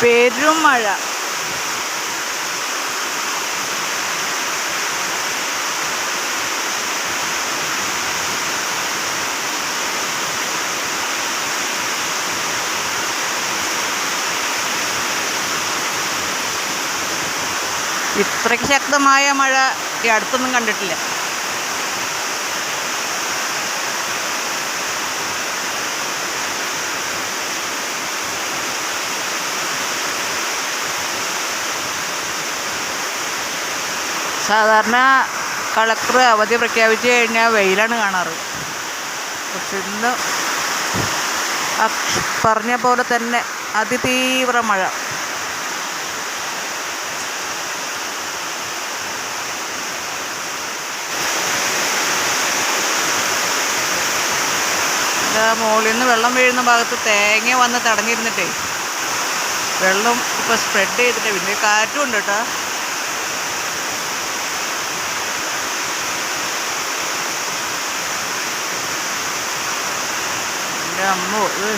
പെരും മഴ ഇത്രയ്ക്ക് ശക്തമായ മഴ ഈ അടുത്തൊന്നും കണ്ടിട്ടില്ല. സാധാരണ കളക്ടർ അവധി പ്രഖ്യാപിച്ച് കഴിഞ്ഞാൽ വെയിലാണ് കാണാറ്. പക്ഷെ ഇന്ന് പറഞ്ഞ പോലെ തന്നെ അതിതീവ്ര മഴ. മുകളിൽ നിന്ന് വെള്ളം വീഴുന്ന ഭാഗത്ത് തേങ്ങ വന്ന് തടഞ്ഞിരുന്നിട്ടേ. വെള്ളം ഇപ്പോൾ സ്പ്രെഡ് ചെയ്തിട്ട് പിന്നെ കാറ്റും ഉണ്ട് കേട്ടോ. എന്റെ അമ്മോ ഇത്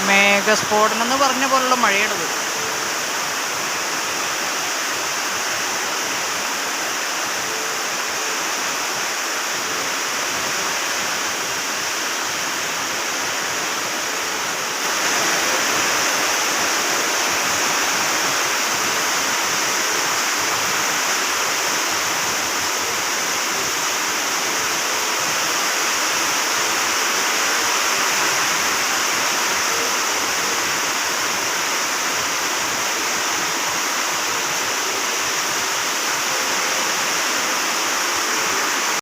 മേഘസ്ഫോടനം എന്ന് പറഞ്ഞ പോലുള്ള മഴയാണിത്